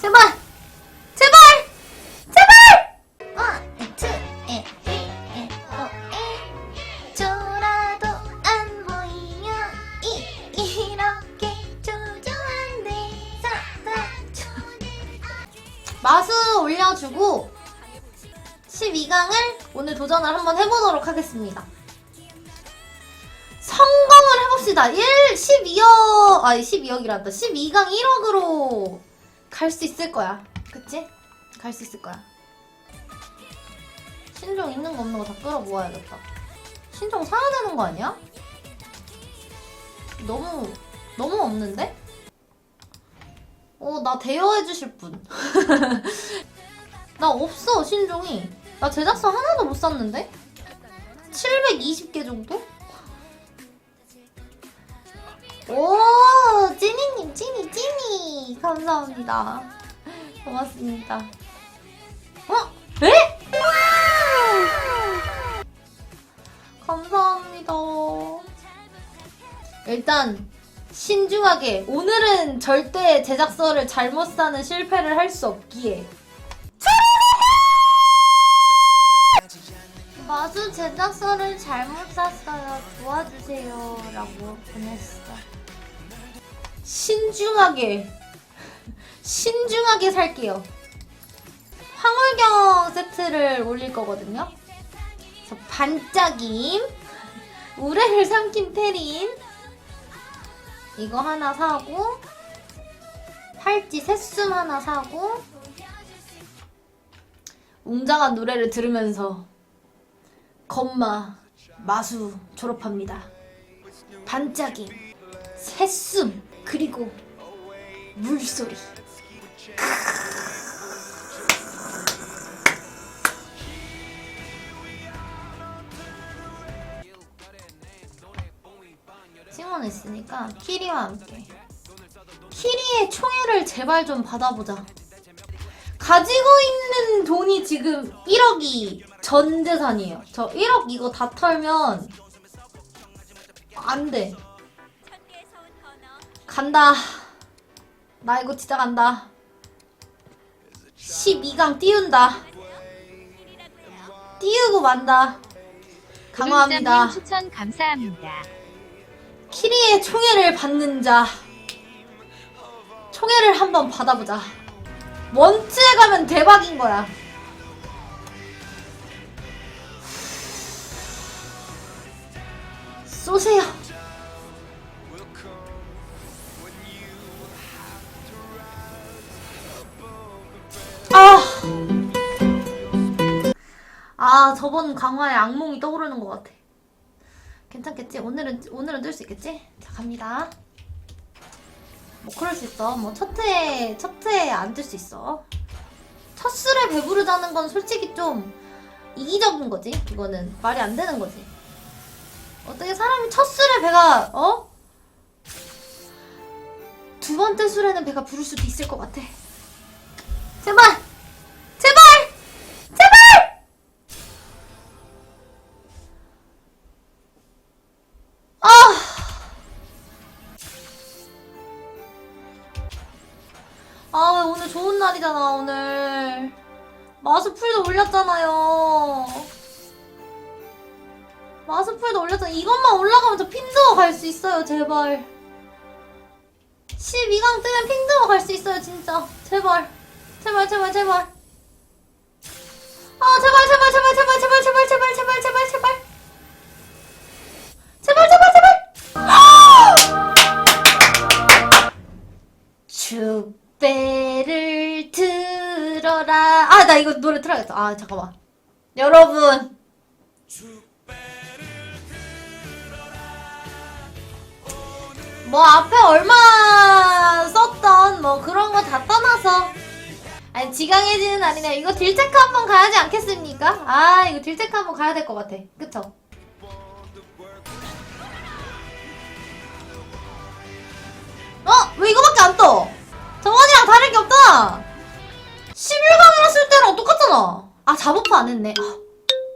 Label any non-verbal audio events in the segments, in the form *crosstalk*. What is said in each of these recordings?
제발! 제발! 제발! 원, 투, 에, 히, 에, 오, 에. 저라도 안 보이면 이, 이렇게 조조한데 마수 올려주고 12강을 오늘 도전을 한번 해보도록 하겠습니다. 성공을 해봅시다. 1, 12억, 아니 12억이란다. 12강 1억으로 갈 수 있을 거야. 그치? 갈 수 있을 거야. 신종 있는 거 없는 거 다 끌어 모아야겠다. 신종 사야 되는 거 아니야? 너무, 너무 없는데? 어, 나 대여해주실 분. *laughs* 나 없어, 신종이. 나 제작서 하나도 못 샀는데? 720개 정도? 오, 찐이님, 찐이, 찐이. 감사합니다. 고맙습니다. 어? 에? 감사합니다. 일단, 신중하게. 오늘은 절대 제작서를 잘못 사는 실패를 할 수 없기에. 마수 제작서를 잘못 샀어요. 도와주세요. 라고 보냈어. 신중하게. 신중하게 살게요. 황홀경 세트를 올릴 거거든요. 그래서 반짝임, 우레를 삼킨 테린, 이거 하나 사고, 팔찌 새숨 하나 사고, 웅장한 노래를 들으면서 건마 마수 졸업합니다. 반짝임, 새숨, 그리고 물소리. 칭원 있으니까 키리와 함께 키리의 총애를 제발 좀 받아보자. 가지고 있는 돈이 지금 1억이 전 재산이에요. 저 1억 이거 다 털면 안 돼. 간다. 나 이거 진짜 간다. 12강 띄운다. 띄우고 만다. 강화합니다. 님 추천 감사합니다. 키리의 총애를 받는 자. 총애를 한번 받아보자. 원츠에 가면 대박인 거야. 쏘세요. 아, 저번 강화에 악몽이 떠오르는 것 같아. 괜찮겠지? 오늘은 오늘은 뜰 수 있겠지? 자 갑니다. 뭐 그럴 수 있어. 뭐첫 회에 첫 회에 안 뜰 수 있어. 첫 술에 배부르다는 건 솔직히 좀 이기적인 거지. 이거는 말이 안 되는 거지. 어떻게 사람이 첫 술에 배가 어? 두 번째 술에는 배가 부를 수도 있을 것 같아. 제발, 아, 왜 오늘 좋은 날이잖아, 오늘. 마스풀도 올렸잖아요. 마스풀도 올렸잖아. 이것만 올라가면 저 핀드워 갈수 있어요, 제발. 12강 뜨면 핀드워 갈수 있어요, 진짜. 제발. 제발, 제발, 제발. 아, 제발, 제발, 제발, 제발, 제발, 제발, 제발, 제발, 제발. 들어라. 아, 나 이거 노래 틀어야겠다. 아, 잠깐만. 여러분. 뭐, 앞에 얼마 썼던 뭐 그런 거 다 떠나서. 아니, 지강해지는 아니네. 이거 딜체크 한번 가야지 않겠습니까? 아, 이거 딜체크 한번 가야 될 것 같아. 그쵸? 어? 왜 이거밖에 안 떠? 정원이랑 다를 게 없다! 11강이라 쓸 때랑 똑같잖아! 아, 잡오프 안 했네. 아,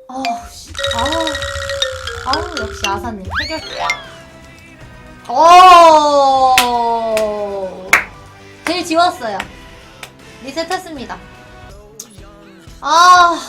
아우, 씨. 아우. 아우, 역시 아사님. 해결. 어 제일 지웠어요. 리셋했습니다. 아